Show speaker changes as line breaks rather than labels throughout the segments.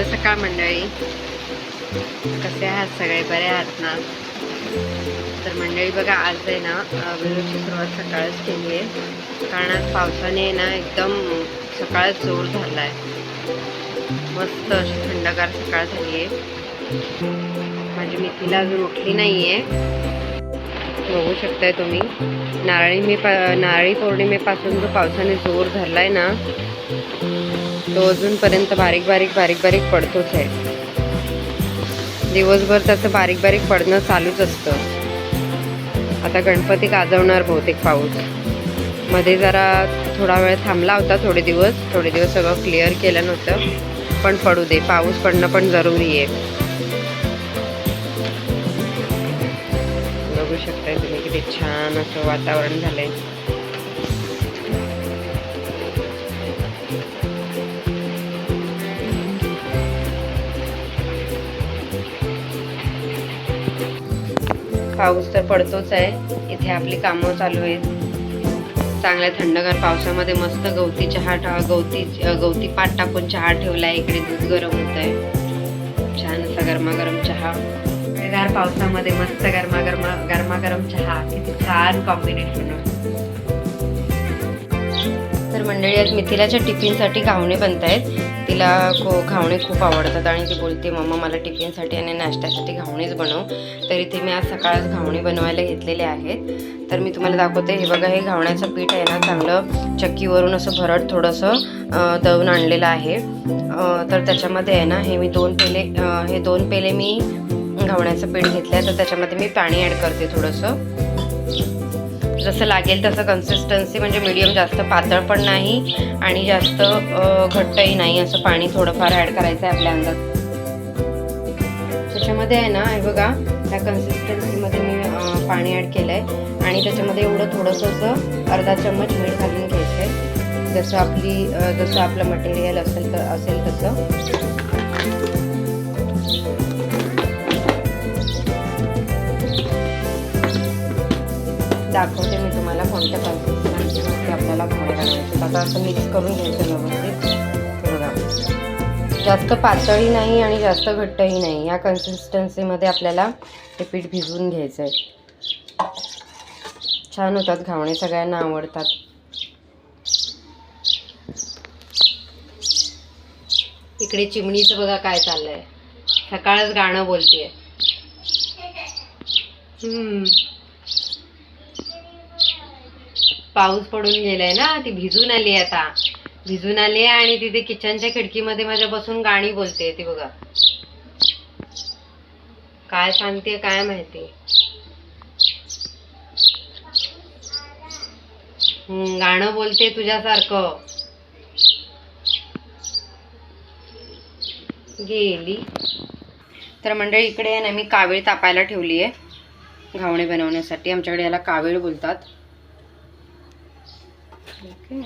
शुभ सकाळ मंडळी? कसे आहात सगळे? बरे आहात ना? तर मंडळी बघा आज आहे ना अं, व्हिडिओची सुरुवात सकाळच केली आहे. कारण आज पावसाने ना एकदम सकाळच जोर झाला आहे मस्त अशी थंडगार सकाळ झाली आहे. माझी मिथीला अजून उठली नाही आहे बघू शकताय तुम्ही. नारळी मी पा नारळी पौर्णिमेपासून जो पावसाने जोर धरला आहे ना तो अजूनपर्यंत बारीक बारीक बारीक बारीक पडतोच आहे. दिवसभर त्याचं बारीक बारीक पडणं चालूच असतं. आता गणपती गाजवणार बहुतेक पाऊस. मध्ये जरा थोडा वेळ थांबला होता थोडे दिवस. थोडे दिवस सगळं क्लिअर केलं नव्हतं. पण पडू दे पाऊस पडणं पण जरुरी आहे. बघू शकताय तुम्ही किती छान असं वातावरण झालंय. पाऊस तर पडतोच आहे. इथे आपली कामं चालू आहेत. चांगल्या थंडगार पावसामध्ये मस्त गवती चहा टा गवती गवती पाट टाकून चहा ठेवला आहे इकडे दूध गरम होत आहे छान असा गरमागरम चहा. गार पावसामध्ये मस्त गरमागरमा गरमागरम चहा. किती छान कॉम्बिनेशन तर मंडळी आज मिथिलाच्या टिफिनसाठी घावणे बनत आहेत तिला खो घावणे खूप आवडतात आणि ती बोलते मम्मा मला टिफिनसाठी आणि नाश्त्यासाठी घावणेच बनव. तर इथे मी आज सकाळच घावणे बनवायला घेतलेले आहेत. तर मी तुम्हाला दाखवते हे बघा हे घावण्याचं पीठ आहे ना चांगलं चक्कीवरून असं भरट थोडंसं दळून आणलेलं आहे. तर त्याच्यामध्ये आहे ना हे मी दोन पेले हे दोन पेले मी घावण्याचं पीठ घेतलं आहे तर त्याच्यामध्ये मी पाणी ॲड करते थोडंसं. जसं लागेल तसं कन्सिस्टन्सी म्हणजे मीडियम जास्त पातळ पण नाही आणि जास्त घट्टही नाही. असं पाणी थोडंफार ॲड करायचं आहे आपल्या अंदाज त्याच्यामध्ये आहे ना हे बघा त्या कन्सिस्टन्सीमध्ये मी पाणी ॲड केलं आहे आणि त्याच्यामध्ये एवढं थोडंसं असं अर्धा चम्मच मीठ घालून घ्यायचं आहे जसं आपली जसं आपलं मटेरियल असेल तर असेल तसं. दाखवते मी तुम्हाला कोणत्या कन्सिस्टन्सीमध्ये आपल्याला घाणे बनवायचे आता असं मिक्स करून घ्यायचं व्यवस्थित. बघा. जास्त पातळही नाही आणि जास्त घट्टही नाही. या कन्सिस्टन्सीमध्ये आपल्याला ते पीठ भिजवून घ्यायचं आहे छान होतात घावणे सगळ्यांना आवडतात. इकडे चिमणीचं बघा काय चाललंय. सकाळच गाणं बोलतेय. हम्म. पाऊस पडून गेलाय ना ती भिजून आली आता. भिजून आली आणि तिथे किचनच्या खिडकीमध्ये माझ्या बसून गाणी बोलते ती बघा. काय सांगते काय माहिती? गाणं बोलते तुझ्यासारखं. गेली. तर मंडळी इकडे आहे ना मी कावीळ तापायला ठेवली आहे. घावणे बनवण्यासाठी. आमच्याकडे याला कावीळ बोलतात. ओके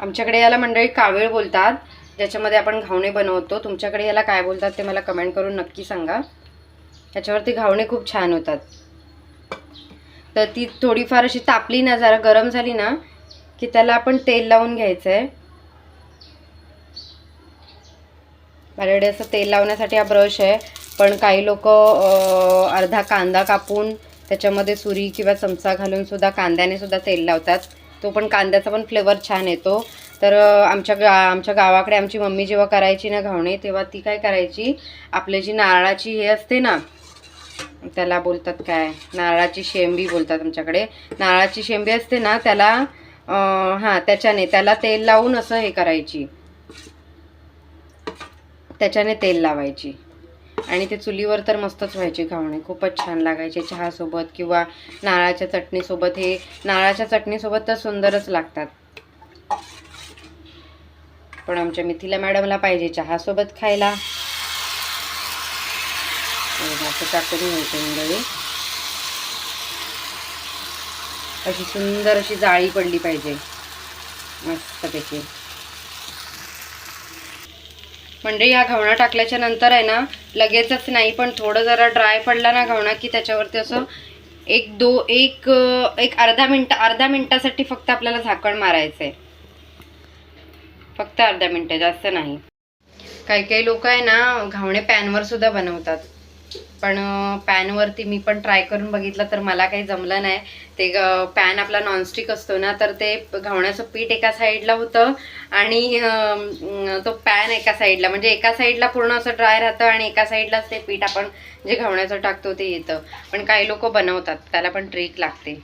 आमच्याकडे याला मंडळी कावीळ बोलतात. ज्याच्यामध्ये आपण घावणे बनवतो. तुमच्याकडे याला काय बोलतात ते मला कमेंट करून नक्की सांगा. त्याच्यावरती घावणे खूप छान होतात. तर ती थोडीफार अशी तापली ना जरा गरम झाली ना की त्याला आपण तेल लावून घ्यायचं आहे माझ्याकडे असं तेल लावण्यासाठी हा ब्रश आहे. पण काही लोक अर्धा कांदा कापून त्याच्यामध्ये सुरी किंवा चमचा घालूनसुद्धा कांद्यानेसुद्धा तेल लावतात. तो पण कांद्याचा पण फ्लेवर छान येतो. तर आमच्या गा आमच्या गावाकडे आमची मम्मी जेव्हा करायची ना घावणे तेव्हा ती काय करायची? आपली जी नारळाची हे असते ना त्याला बोलतात काय? नारळाची शेंबी बोलतात आमच्याकडे. नारळाची शेंबी असते ना त्याला हां त्याच्याने त्याला तेल लावून असं हे करायची. त्याच्याने तेल लावायची. आणि ते चुलीवर तर मस्तच व्हायचे घावणे खूपच छान लागायचे चहासोबत किंवा नारळाच्या चटणीसोबत. हे नारळाच्या चटणीसोबत तर सुंदरच लागतात. पण आमच्या मिथिला मॅडमला पाहिजे चहासोबत खायला. टाकून घ्यायचं मंडळी अशी सुंदर अशी जाळी पडली पाहिजे. मस्तपैकी. म्हणजे या घावणा टाकल्याच्या नंतर आहे ना लगेचच नाही पण थोडं जरा ड्राय पडला ना घावणा की त्याच्यावरती असं एक दो एक एक अर्धा मिनटं अर्धा मिनटासाठी फक्त आपल्याला झाकण मारायचं आहे फक्त अर्धा मिनटं जास्त नाही. काही काही लोक आहे ना घावणे पॅनवर सुद्धा बनवतात. पण पॅनवरती मी पण ट्राय करून बघितलं तर मला काही जमलं नाही. ते पॅन आपला नॉनस्टिक असतो ना तर ते घावण्याचं पीठ एका साईडला होतं आणि तो पॅन एका साईडला म्हणजे एका साईडला पूर्ण असं ड्राय राहतं आणि एका साईडलाच ते पीठ आपण जे घावण्याचं टाकतो ते येतं. पण काही लोक बनवतात त्याला पण ट्रिक लागते.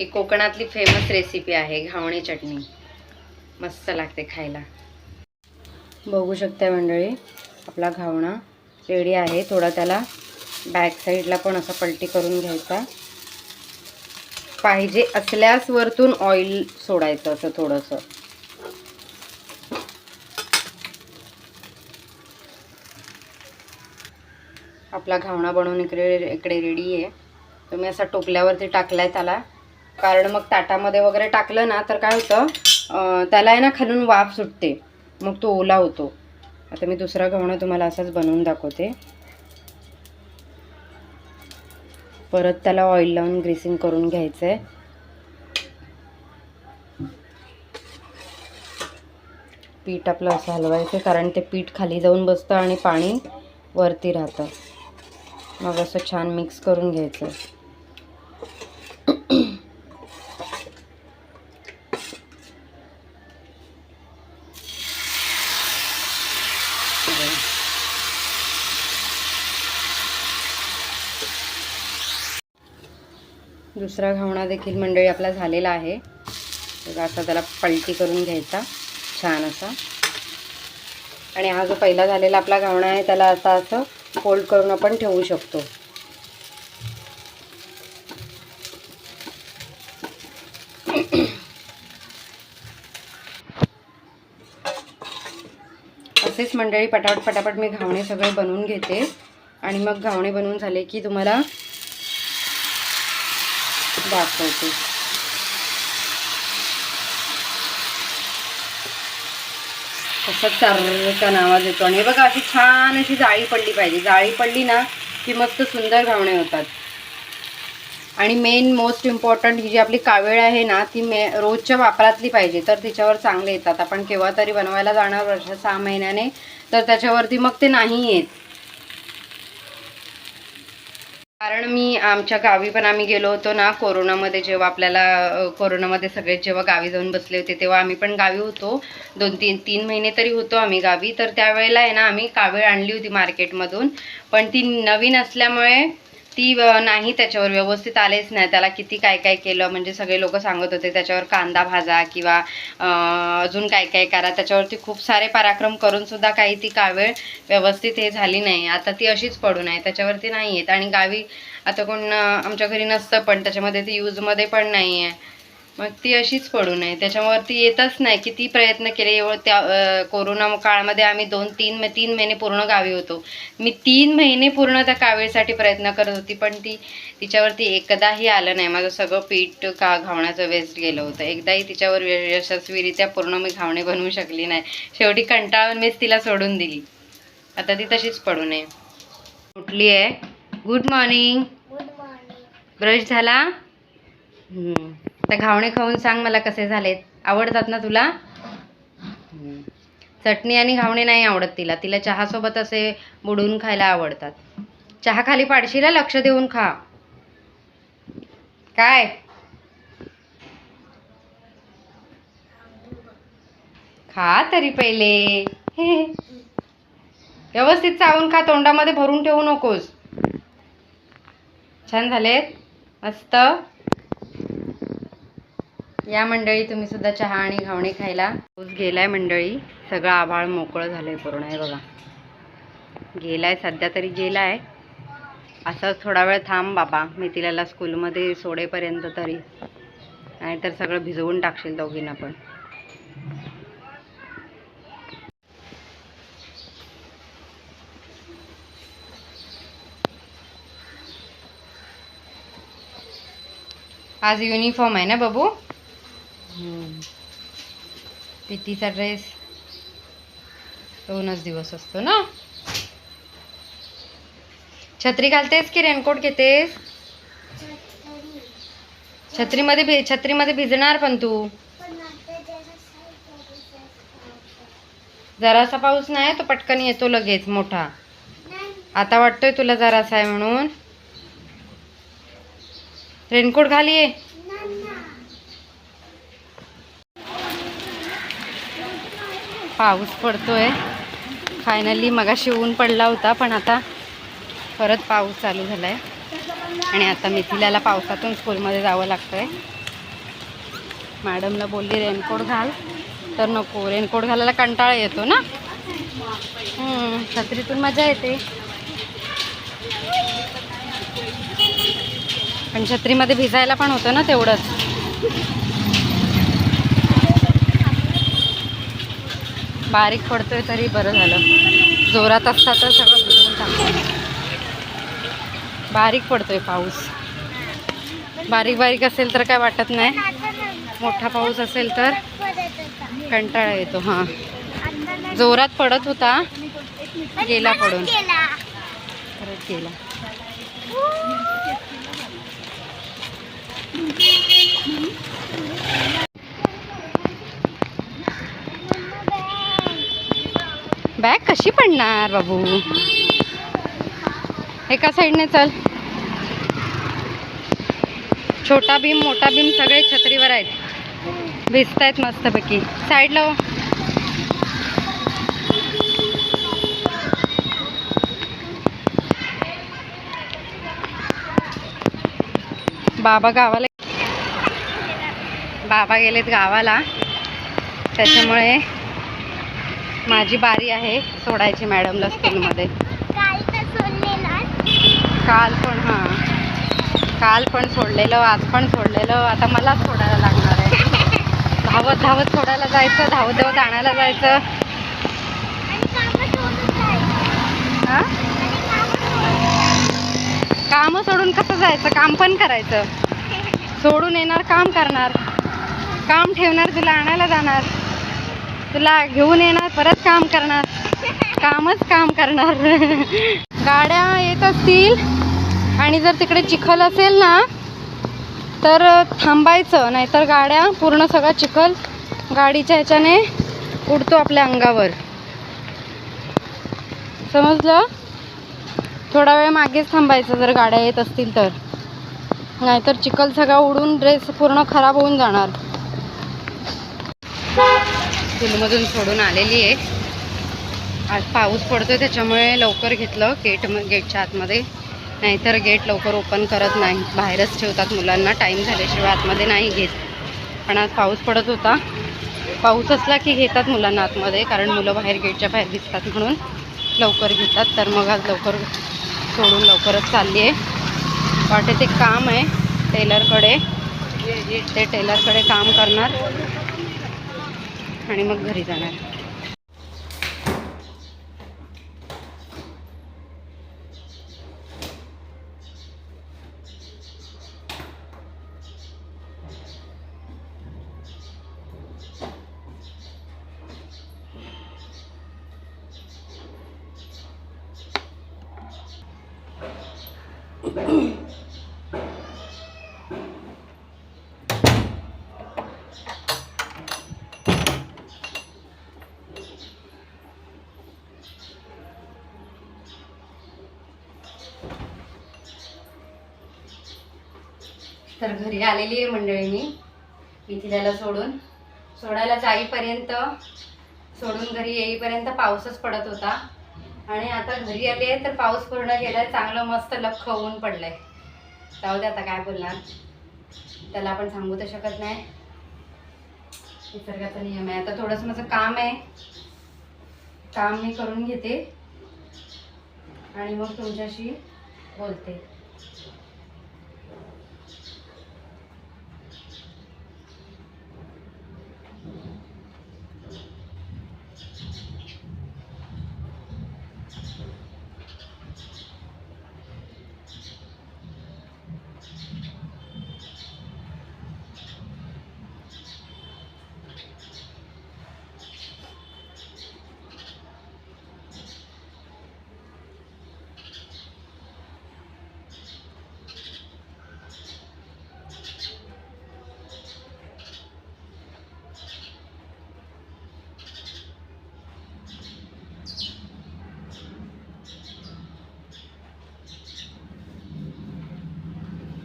ही कोकणातली फेमस रेसिपी आहे घावणी चटणी. मस्त लागते खायला. बघू शकता मंडळी आपला घावणा. रेडी आहे. थोडा त्याला बॅक साईडला पण असा पलटी करून घ्यायचा. पाहिजे असल्यास वरतून ऑइल सोडायचं असं थोडंसं. आपला घावणा बनवून इकडे इकडे रेडी आहे. तुम्ही असा टोपल्यावरती टाकलाय त्याला. कारण मग ताटामध्ये वगैरे टाकलं ना तर काय होतं त्याला आहे ना खालून वाफ सुटते. मग तो ओला होतो. आता मी दुसरा घावणा तुम्हाला असाच बनवून दाखवते. परत त्याला ऑइल लावून ग्रीसिंग करून घ्यायचं आहे पीठ आपलं असं हलवायचं कारण ते पीठ खाली जाऊन बसतं आणि पाणी वरती राहतं. मग असं छान मिक्स करून घ्यायचं. दुसरा घावणा देखील मंडळी आपला झालेला आहे. तर असा त्याला पलटी करून घ्यायचा छान असा. आणि हा जो पहिला झालेला आपला घावणा आहे त्याला असा असं फोल्ड करून आपण ठेवू शकतो. असेच मंडळी पटापट पटापट मी घावणे सगळे बनवून घेते. आणि मग घावणे बनवून झाले की तुम्हाला दाखवते. कसं चारचा आवाज येतो. आणि हे बघा अशी छान अशी जाळी पडली पाहिजे. जाळी पडली ना की मस्त सुंदर घावणे होतात. आणि मेन मोस्ट इम्पॉर्टंट ही जी आपली कावेळ आहे ना ती मे रोजच्या वापरातली पाहिजे. तर तिच्यावर चांगले येतात. आपण केव्हा तरी बनवायला जाणार वर्ष सहा महिन्याने तर त्याच्यावरती मग ते नाही येत. कारण मी आमच्या गावी पण आम्ही गेलो होतो ना कोरोनामध्ये जेव्हा आपल्याला कोरोनामध्ये सगळे जेव्हा गावी जाऊन बसले होते तेव्हा आम्ही पण गावी होतो. दोन तीन तीन महिने तरी होतो आम्ही गावी. तर त्यावेळेला आहे ना आम्ही कावेळ आणली होती मार्केटमधून. पण ती नवीन असल्यामुळे ती नाही त्याच्यावर व्यवस्थित आलेच नाही. त्याला किती काय काय केलं म्हणजे सगळे लोक सांगत होते त्याच्यावर कांदा भाजा किंवा अजून काय काय करा. त्याच्यावरती खूप सारे पराक्रम करूनसुद्धा काही ती कावेळ व्यवस्थित हे झाली नाही. आता ती अशीच पडून आहे त्याच्यावरती नाही आहेत आणि गावी आता कोण आमच्या घरी नसतं पण त्याच्यामध्ये ती यूजमध्ये पण नाही आहे मग ती अशीच पडून आहे त्याच्यावरती येतच नाही किती प्रयत्न केले. एवढं त्या कोरोना काळामध्ये आम्ही दोन तीन मे- तीन महिने पूर्ण गावी होतो. मी तीन महिने पूर्ण त्या कावेळसाठी प्रयत्न करत होती पण ती तिच्यावरती एकदाही आलं नाही. माझं सगळं पीठ का घावण्याचं वेस्ट गेलं होतं. एकदाही तिच्यावर यशस्वीरित्या पूर्ण मी घावणे बनवू शकली नाही. शेवटी कंटाळून मीच तिला सोडून दिली. आता ती तशीच पडू नये. उठली आहे. गुड मॉर्निंग ब्रश झाला. आता घावणे खाऊन सांग मला कसे झालेत. आवडतात ना तुला. चटणी आणि घावणे नाही आवडत तिला. तिला चहासोबत असे बुडवून खायला आवडतात. चहा खाली पाडशीला लक्ष देऊन खा. काय? खा तरी पहिले. व्यवस्थित चावून खा. तोंडामध्ये भरून ठेवू नकोस. छान झालेत. मस्त. या मंडळी तुम्ही सुद्धा चहा आणि घावणे खायला. पाऊस गेलाय मंडळी. सगळं आभाळ मोकळं झालंय पूर्ण आहे बघा. गेलाय सध्या तरी गेलाय. असंच थोडा वेळ थांब बाबा. मी तिला स्कूलमध्ये सोडेपर्यंत तरी. नाहीतर सगळं भिजवून टाकशील दोघींना पण. आज युनिफॉर्म आहे ना बाबू? पितीचा ड्रेस दोनच दिवस असतो ना? छत्री घालतेस की रेनकोट घेतेस? छत्रीमध्ये भि छत्रीमध्ये भिजणार पण तू. जरासा पाऊस नाही तो पटकन येतो लगेच मोठा. आता वाटतोय तुला जरासा आहे म्हणून. रेनकोट घालीये. पाऊस पडतोय. फायनली मगाशी ऊन पडला होता पण आता परत पाऊस चालू झाला आहे आणि आता मिथिलाला पावसातून स्कूलमध्ये जावं लागतं आहे मॅडमला बोलली रेनकोट घाल. तर नको रेनकोट घालायला कंटाळा येतो ना? छत्रीतून मजा येते. पण छत्रीमध्ये भिजायला पण होतं ना तेवढंच. बारीक पडतोय तरी बरं झालं. जोरात असता तर सगळं भिजवून टाकतं बारीक पडतोय पाऊस. बारीक बारीक असेल तर काय वाटत नाही. मोठा पाऊस असेल तर कंटाळा येतो हां. जोरात पडत होता. गेला पडून. परत गेला. कशी पडणार बाबू? एका साईडने चल. छोटा भीम मोठा भीम सगळे छत्रीवर आहेत. भिजतायत मस्तपैकी. साईडला हो. बाबा गावाला बाबा गेलेत गावाला. त्याच्यामुळे माझी बारी आहे सोडायची मॅडमला स्कूलमध्ये काल पण हां. काल पण सोडलेलं आज पण सोडलेलं. आता मलाच सोडायला लागणार आहे. धावत धावत सोडायला जायचं धावत धावत आणायला जायचं. हां? कामं सोडून कसं जायचं? काम पण करायचं. सोडून येणार काम करणार. काम ठेवणार तुला आणायला जाणार. तुला घेऊन येणार परत काम करणार. कामच काम करणार. गाड्या येत असतील. आणि जर तिकडे चिखल असेल ना तर थांबायचं. नाहीतर गाड्या पूर्ण सगळा चिखल गाडीच्या ह्याच्याने उडतो आपल्या अंगावर. समजलं? थोडा वेळ मागेच थांबायचं जर गाड्या येत असतील तर. नाहीतर चिखल सगळा उडून ड्रेस पूर्ण खराब होऊन जाणार. स्कूलमधून सोडून आलेली आहे. आज पाऊस पडतोय त्याच्यामुळे लवकर घेतलं गेट गेटच्या आतमध्ये. नाहीतर गेट लवकर ओपन करत नाही. बाहेरच ठेवतात मुलांना टाईम झाल्याशिवाय आतमध्ये नाही घेत. पण आज पाऊस पडत होता. पाऊस असला की घेतात मुलांना आतमध्ये कारण मुलं बाहेर गेटच्या बाहेर दिसतात म्हणून लवकर घेतात. तर मग आज लवकर सोडून लवकरच चालली आहे. वाटते ते काम आहे टेलरकडे ते टेलरकडे काम करणार. आणि मग घरी जाणार तर घरी आलेली आहे मंडळी मी मिथिल्याला सोडून. सोडायला जाईपर्यंत सोडून घरी येईपर्यंत पाऊसच पडत होता. आणि आता घरी आले आहे तर पाऊस पूर्ण गेलाय. चांगलं मस्त लख पडलं पडलंय. जाऊ दे आता काय बोलणार. त्याला आपण सांगू तर शकत नाही. निसर्गाचा नियम आहे. आता थोडंसं माझं काम आहे. काम मी करून घेते. आणि मग तुमच्याशी बोलते.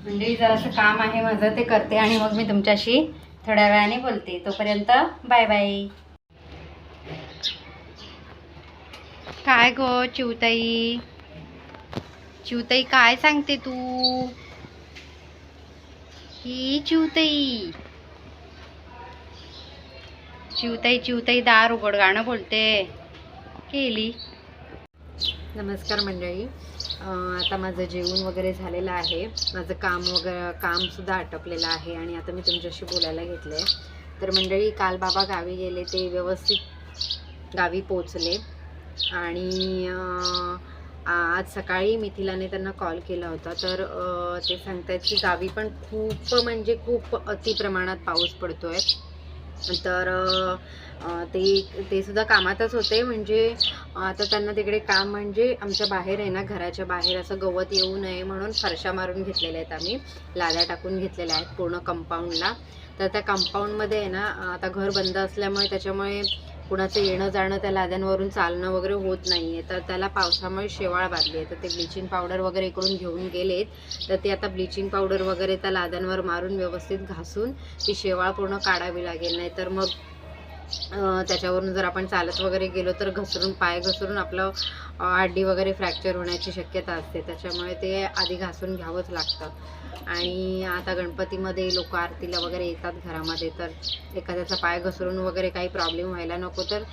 म्हणजे जरासं काम आहे माझं ते करते आणि मग मी तुमच्याशी थोड्या वेळाने बोलते. तोपर्यंत बाय बाय.
काय गो चिवताई? चिवताई काय सांगते तू? ही चिवताई. चिवताई चिवताई दार उघड गाणं बोलते. केली. नमस्कार मंडळी. आता माझं जेवण वगैरे झालेलं आहे. माझं काम वगैरे कामसुद्धा आटपलेलं आहे आणि आता मी तुमच्याशी बोलायला घेतलं आहे तर मंडळी काल बाबा गावी गेले ते व्यवस्थित गावी पोचले आणि आज सकाळी मिथिलाने त्यांना कॉल केला होता. तर ते सांगतायत की गावी पण खूप म्हणजे खूप अति प्रमाणात पाऊस आहे तर अं, ते ते सुद्धा कामातच होते. म्हणजे आता त्यांना तिकडे काम म्हणजे आमच्या बाहेर आहे ना घराच्या बाहेर असं गवत येऊ नये म्हणून फरशा मारून घेतलेल्या आहेत आम्ही. लाद्या टाकून घेतलेल्या आहेत पूर्ण कंपाऊंडला तर त्या कंपाऊंडमध्ये आहे ना आता घर बंद असल्यामुळे त्याच्यामुळे कुणाचं येणं जाणं त्या लाद्यांवरून चालणं वगैरे होत नाही आहे तर त्याला पावसामुळे शेवाळ बांधली आहे. तर ते ब्लिचिंग पावडर वगैरे इकडून घेऊन गेलेत. तर ते आता ब्लिचिंग पावडर वगैरे त्या लाद्यांवर मारून व्यवस्थित घासून ती शेवाळ पूर्ण काढावी लागेल. नाही तर मग त्याच्यावरून जर आपण चालत वगैरे गेलो तर घसरून पाय घसरून आपलं अं, वगैरे फ्रॅक्चर होण्याची शक्यता असते. त्याच्यामुळे ते आधी घासून घ्यावंच लागतं. आणि आता गणपतीमध्ये लोक आरतीला वगैरे येतात घरामध्ये तर एखाद्याचा पाय घसरून वगैरे काही प्रॉब्लेम व्हायला नको तर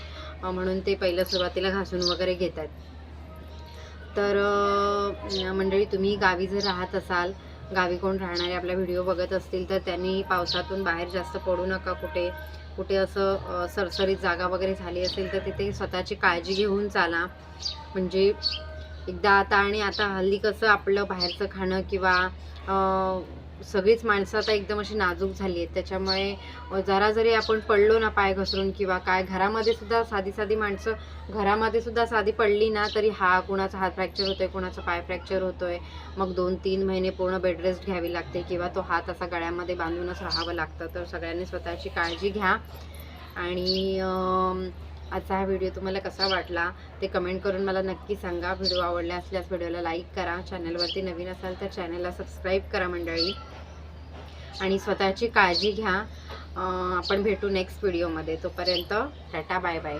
म्हणून ते पहिलं सुरुवातीला घासून वगैरे घेतात. तर मंडळी तुम्ही गावी जर राहत असाल गावी कोण राहणारे आपला व्हिडिओ बघत असतील तर त्यांनी पावसातून बाहेर जास्त पडू नका कुठे. कुठे असं सरसरीत जागा वगैरे झाली असेल तर तिथे स्वतःची काळजी घेऊन चाला. म्हणजे एकदा आता आणि आता हल्ली कसं आपलं बाहेरचं खाणं किंवा सगळीच माणसं आता एकदम अशी नाजूक झाली आहेत. त्याच्यामुळे जरा जरी आपण पडलो ना पाय घसरून किंवा काय घरामध्ये सुद्धा साधी साधी माणसं घरामध्ये सुद्धा साधी पडली ना तरी हा कुणाचा हात फ्रॅक्चर होतोय कुणाचा पाय फ्रॅक्चर होतोय. मग दोन तीन महिने पूर्ण बेड रेस्ट घ्यावी लागते किंवा तो हात असा गळ्यामध्ये बांधूनच राहावं लागतं. तर सगळ्यांनी स्वतःची काळजी घ्या. आणि आजचा हा व्हिडिओ तुम्हाला कसा वाटला ते कमेंट करून मला नक्की सांगा. व्हिडिओ आवडला असल्यास व्हिडिओला लाईक करा. चॅनलवरती नवीन असाल तर चॅनलला सबस्क्राईब करा मंडळी. आणि स्वतःची काळजी घ्या. आपण भेटू नेक्स्ट व्हिडिओमध्ये तोपर्यंत टाटा बाय बाय